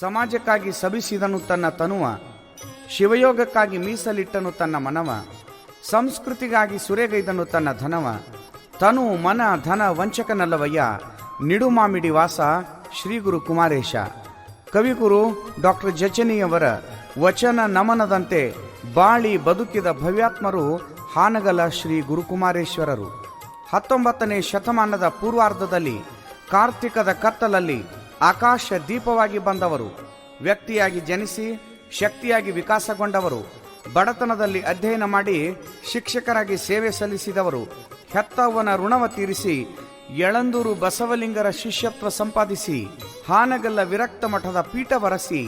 ಸಮಾಜಕ್ಕಾಗಿ ಸಭಿಸಿದನು ತನ್ನ ತನುವ, ಶಿವಯೋಗಕ್ಕಾಗಿ ಮೀಸಲಿಟ್ಟನು ತನ್ನ ಮನವ, ಸಂಸ್ಕೃತಿಗಾಗಿ ಸುರೆಗೈದನು ತನ್ನ ಧನವ. ತನು ಮನ ಧನ ವಂಚಕನಲ್ಲವಯ್ಯ, ನಿಡುಮಾಮಿಡಿ ವಾಸ ಶ್ರೀ ಗುರು ಕುಮಾರೇಶ. ಕವಿಗುರು ಡಾಕ್ಟರ್ ಜಚನಿಯವರ ವಚನ ನಮನದಂತೆ ಬಾಳಿ ಬದುಕಿದ ಭವ್ಯಾತ್ಮರು ಹಾನಗಲ ಶ್ರೀ ಗುರುಕುಮಾರೇಶ್ವರರು ಹತ್ತೊಂಬತ್ತನೇ ಶತಮಾನದ ಪೂರ್ವಾರ್ಧದಲ್ಲಿ ಕಾರ್ತಿಕದ ಕತ್ತಲಲ್ಲಿ ಆಕಾಶ ದೀಪವಾಗಿ ಬಂದವರು, ವ್ಯಕ್ತಿಯಾಗಿ ಜನಿಸಿ ಶಕ್ತಿಯಾಗಿ ವಿಕಾಸಗೊಂಡವರು, ಬಡತನದಲ್ಲಿ ಅಧ್ಯಯನ ಮಾಡಿ ಶಿಕ್ಷಕರಾಗಿ ಸೇವೆ ಸಲ್ಲಿಸಿದವರು ಹೆತ್ತವ್ವನ ಋಣವ ತೀರಿಸಿ ಯಳಂದೂರು ಬಸವಲಿಂಗರ ಶಿಷ್ಯತ್ವ ಸಂಪಾದಿಸಿ, ಹಾನಗಲ್ಲ ವಿರಕ್ತ ಮಠದ ಪೀಠ ಬರಸಿ,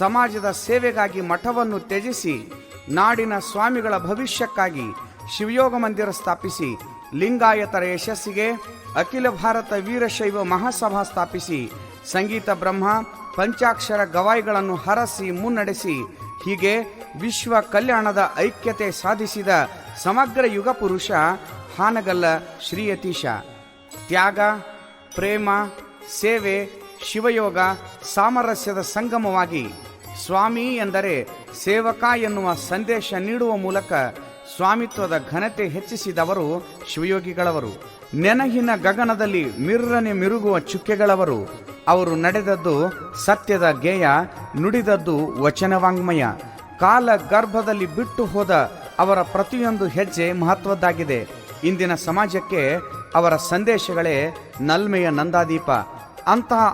ಸಮಾಜದ ಸೇವೆಗಾಗಿ ಮಠವನ್ನು ತ್ಯಜಿಸಿ, ನಾಡಿನ ಸ್ವಾಮಿಗಳ ಭವಿಷ್ಯಕ್ಕಾಗಿ ಶಿವಯೋಗ ಮಂದಿರ ಸ್ಥಾಪಿಸಿ, ಲಿಂಗಾಯತರ ಯಶಸ್ಸಿಗೆ ಅಖಿಲ ಭಾರತ ವೀರಶೈವ ಮಹಾಸಭಾ ಸ್ಥಾಪಿಸಿ ಸಂಗೀತ ಬ್ರಹ್ಮ ಪಂಚಾಕ್ಷರ ಗವಾಯಿಗಳನ್ನು ಹರಸಿ ಮುನ್ನಡೆಸಿ ಹೀಗೆ ವಿಶ್ವ ಕಲ್ಯಾಣದ ಐಕ್ಯತೆ ಸಾಧಿಸಿದ ಸಮಗ್ರ ಯುಗ ಪುರುಷ ಹಾನಗಲ್ಲ ಶ್ರೀಯತೀಶ ತ್ಯಾಗ, ಪ್ರೇಮ, ಸೇವೆ, ಶಿವಯೋಗ ಸಾಮರಸ್ಯದ ಸಂಗಮವಾಗಿ ಸ್ವಾಮಿ ಎಂದರೆ ಸೇವಕ ಎನ್ನುವ ಸಂದೇಶ ನೀಡುವ ಮೂಲಕ ಸ್ವಾಮಿತ್ವದ ಘನತೆ ಹೆಚ್ಚಿಸಿದವರು ಶಿವಯೋಗಿಗಳವರು. ನೆನಹಿನ ಗಗನದಲ್ಲಿ ಮಿರ್ರನೆ ಮಿರುಗುವ ಚುಕ್ಕೆಗಳವರು. ಅವರು ನಡೆದದ್ದು ಸತ್ಯದ ಗೇಯ, ನುಡಿದದ್ದು ವಚನವಾಂಗ್ಮಯ. ಕಾಲ ಗರ್ಭದಲ್ಲಿ ಬಿಟ್ಟು ಹೋದ ಅವರ ಪ್ರತಿಯೊಂದು ಹೆಜ್ಜೆ ಮಹತ್ವದ್ದಾಗಿದೆ. ಇಂದಿನ ಸಮಾಜಕ್ಕೆ ಅವರ ಸಂದೇಶಗಳೇ ನಲ್ಮೆಯ ನಂದಾದೀಪ. ಅಂತಹ